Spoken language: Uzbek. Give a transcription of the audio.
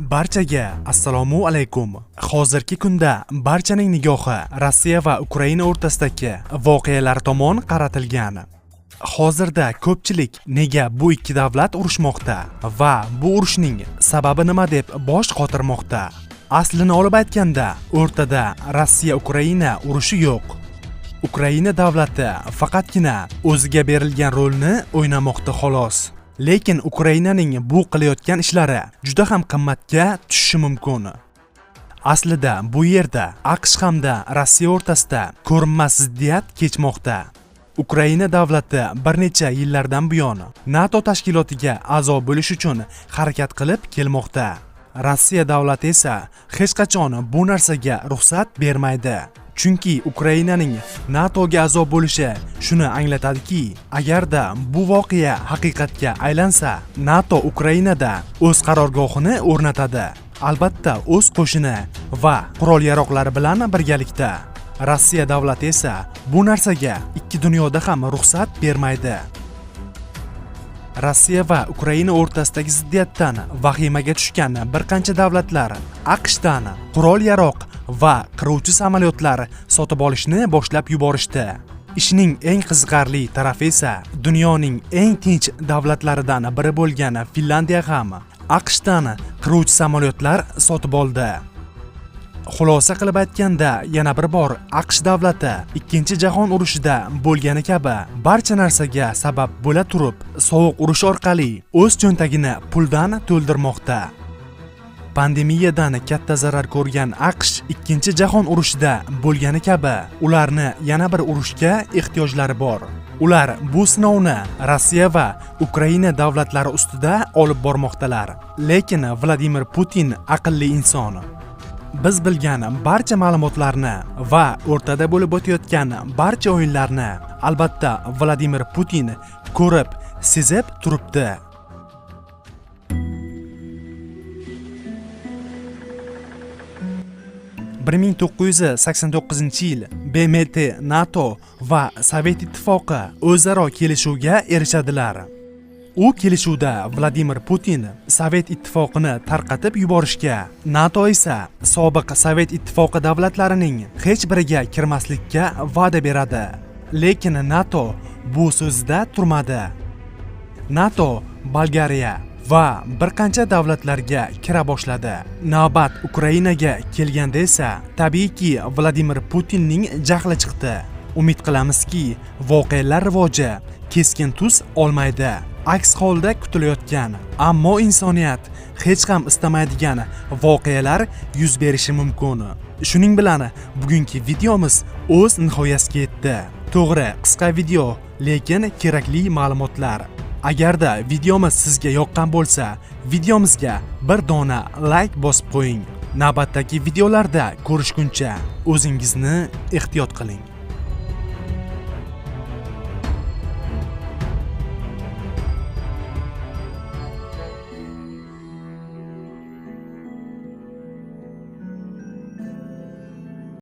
Barchaga assalomu alaykum. Hozirgi kunda barchaning nigohi Rossiya va Ukraina o'rtasidagi voqealar tomon qaratilgan. Hozirda ko'pchilik nega bu ikki davlat urushmoqda va bu urushning sababi nima deb bosh qotirmoqda. Aslini olib aytganda, o'rtada Rossiya-Ukraina urushi yo'q. Ukraina davlati faqatgina o'ziga berilgan rolni o'ynamoqda xolos. Lekin Ukrainaning bu qilayotgan ishlari juda ham qimmatga tushishi mumkin. Aslida bu yerda AQSh hamda Rossiya o'rtasida ko'rinmas ziddiyat kechmoqda. Ukraina davlati bir necha yillardan buyon NATO tashkilotiga a'zo bo'lish uchun harakat qilib kelmoqda. Rossiya davlati esa hech qachon bu narsaga ruxsat bermaydi. Chunki ukrainaning natoga a'zo bo'lishi shuni anglatadiki agarda bu voqea haqiqatga aylansa nato ukrainada o'z qarorgohini o'rnatadi. Albatta o'z qo'shini va qurol yaroqlari bilan birgalikda. Rossiya davlati esa bu narsaga ikki dunyoda ham ruxsat bermaydi. Rossiya va ukraina o'rtasidagi ziddiyatdan vahimaga tushgan bir qancha davlatlar aqshdan qurol yaroq va qiruvchi samolyotlar sotib olishni boshlab yuborishdi. Ishning eng qiziqarli tarafi esa dunyoning eng tinch davlatlaridan biri bo'lgan finlandiya ham aqshdan qiruvchi samolyotlar sotib oldi. Xulosa qilib aytganda yana bir bor aqsh davlati ikkinchi jahon urushida bo'lgani kabi barcha narsaga sabab bo'la turib sovuq urush orqali o'z cho'ntagini puldan to'ldirmoqda. Pandemiyadan katta zarar ko'rgan aqsh ikkinchi jahon urushida bo'lgani kabi. Ularni yana bir urushga ehtiyojlari bor. Ular bu sinovni rossiya va ukraina davlatlari ustida olib bormoqdalar. Lekin vladimir putin aqlli inson. Biz bilgan barcha ma'lumotlarni va o'rtada bo'lib o'tayotgan barcha o'yinlarni albatta vladimir putin ko'rib sezib turibdi. 1989 yil BMT, NATO va Sovet ittifoqi o'zaro kelishuvga erishadilar. U kelishuvda Vladimir Putin Sovet ittifoqini tarqatib yuborishga, NATO esa sobiq Sovet ittifoqi davlatlarining hech biriga kirmaslikka va'da beradi. Lekin NATO bu so'zda turmadi. NATO Bolgariya, va bir qancha davlatlarga kira boshladi. Navbat ukrainaga kelganda esa tabiiyki vladimir putinning jahli chiqdi. Umid qilamizki voqealar rivoji keskin tus olmaydi. Aks holda kutilayotgan ammo insoniyat hech ham istamaydigan voqealar yuz berishi mumkin. Shuning bilan bugungi videomiz o'z nihoyasiga yetdi. To'g'ri qisqa video lekin kerakli ma'lumotlar. Agarda videomiz sizga yoqqan bo'lsa videomizga bir dona layk bosib qo'ying. Navbatdagi videolarda ko'rishguncha o'zingizni ehtiyot qiling.